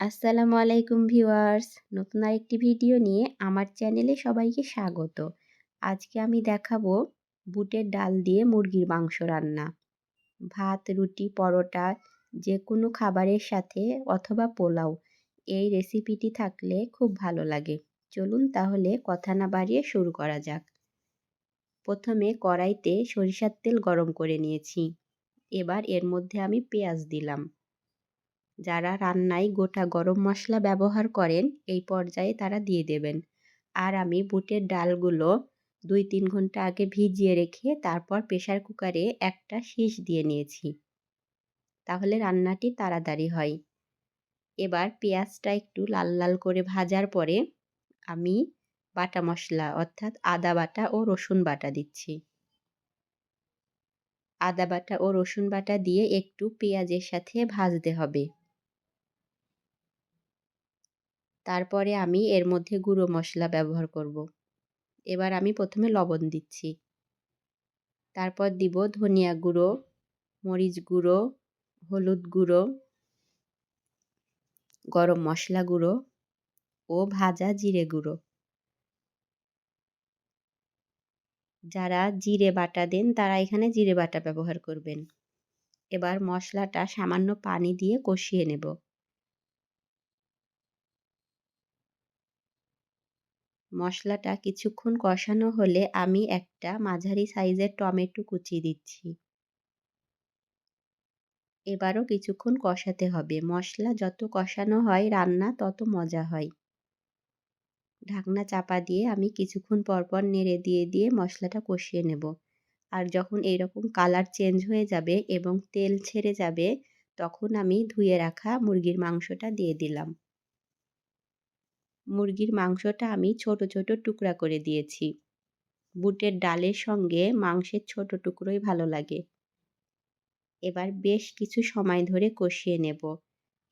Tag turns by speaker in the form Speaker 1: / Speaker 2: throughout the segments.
Speaker 1: আসসালামু আলাইকুম ভিউয়ার্স। নতুন আরেকটি ভিডিও নিয়ে আমার চ্যানেলে সবাইকে স্বাগত। আজকে আমি দেখাবো বুটের ডাল দিয়ে মুরগির মাংস রান্না। ভাত, রুটি, পরোটা যে কোনো খাবারের সাথে অথবা পোলাও, এই রেসিপিটি থাকলে খুব ভালো লাগে। চলুন তাহলে কথা না বাড়িয়ে শুরু করা যাক। প্রথমে কড়াইতে সরিষার তেল গরম করে নিয়েছি। এবার এর মধ্যে আমি পেঁয়াজ দিলাম। যারা রান্নায় গোটা গরম মশলা ব্যবহার করেন, এই পর্যায়ে তারা দিয়ে দেবেন। আর আমি বুটের ডালগুলো দুই তিন ঘণ্টা আগে ভিজিয়ে রেখে তারপর প্রেশার কুকারে একটা শীষ দিয়ে নিয়েছি। তাহলে রান্নাটি তাড়াতাড়ি হয়। এবার পেঁয়াজটা একটু লাল লাল করে ভাজার পরে আমি বাটা মশলা, অর্থাৎ আদা বাটা ও রসুন বাটা দিচ্ছি। আদা বাটা ও রসুন বাটা দিয়ে একটু পেঁয়াজের সাথে ভাজতে হবে। তারপরে আমি এর মধ্যে গুঁড়ো মশলা ব্যবহার করব। এবার আমি প্রথমে লবণ দিচ্ছি। তারপর দিব ধনিয়া গুঁড়ো, মরিচ গুঁড়ো, হলুদ গুঁড়ো, গরম মশলা গুঁড়ো ও ভাজা জিরে গুঁড়ো। যারা জিরে বাটা দেন তারা এখানে জিরে বাটা ব্যবহার করবেন। এবার মশলাটা সামান্য পানি দিয়ে কষিয়ে নেব। মশলাটা কিছুক্ষণ কষানো হলে আমি একটা মাঝারি সাইজের টমেটো কুচি দিচ্ছি। এবারও কিছুক্ষণ কষাতে হবে। মশলা যত কষানো হয়, রান্না তত মজা হয়। ঢাকনা চাপা দিয়ে আমি কিছুক্ষণ পরপর নেড়ে দিয়ে দিয়ে মশলাটা কষিয়ে নেব। আর যখন এইরকম কালার চেঞ্জ হয়ে যাবে এবং তেল ছেড়ে যাবে, তখন আমি ধুয়ে রাখা মুরগির মাংসটা দিয়ে দিলাম। মুরগির মাংসটা আমি ছোট ছোট টুকরা করে দিয়েছি। বুটের ডালের সঙ্গে মাংসের ছোট টুকরোই ভালো লাগে। এবার বেশ কিছু সময় ধরে কষিয়ে নেব।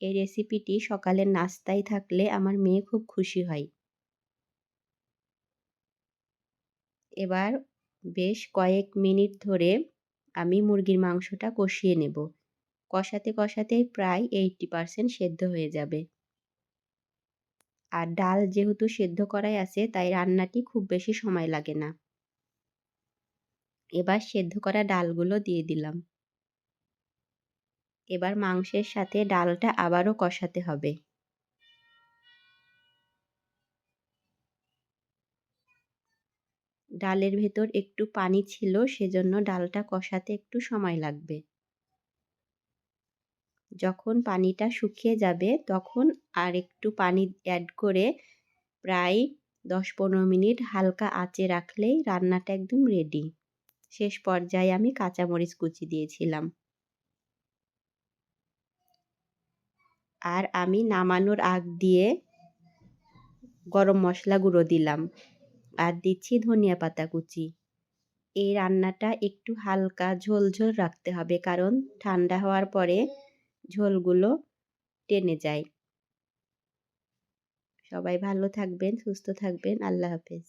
Speaker 1: এই রেসিপিটি সকালের নাস্তায় থাকলে আমার মেয়ে খুব খুশি হয়। এবার বেশ কয়েক মিনিট ধরে আমি মুরগির মাংসটা কষিয়ে নেব। কষাতে কষাতে প্রায় এইটটি পারসেন্ট সেদ্ধ হয়ে যাবে। আর ডাল যেহেতু সেদ্ধ করাই আছে, তাই রান্নাটি খুব বেশি সময় লাগে না। এবার সেদ্ধ করা ডালগুলো দিয়ে দিলাম। এবার মাংসের সাথে ডালটা আবারও কষাতে হবে। ডালের ভেতর একটু পানি ছিল, সেজন্য ডালটা কষাতে একটু সময় লাগবে। যখন পানিটা শুকিয়ে যাবে, তখন আর একটু পানি অ্যাড করে প্রায় দশ পনেরো মিনিট হালকা আঁচে রাখলেই রান্নাটা একদম রেডি শেষ পর্যায়ে আমি কাঁচামরিচ কুচি দিয়েছিলাম। আর আমি নামানোর আগ দিয়ে গরম মশলা গুঁড়ো দিলাম। আর দিচ্ছি ধনিয়া পাতা কুচি। এই রান্নাটা একটু হালকা ঝোল ঝোল রাখতে হবে কারণ ঠান্ডা হওয়ার পরে ঝোলগুলো টেনে যায়। সবাই ভালো থাকবেন সুস্থ থাকবেন। আল্লাহ হাফেজ।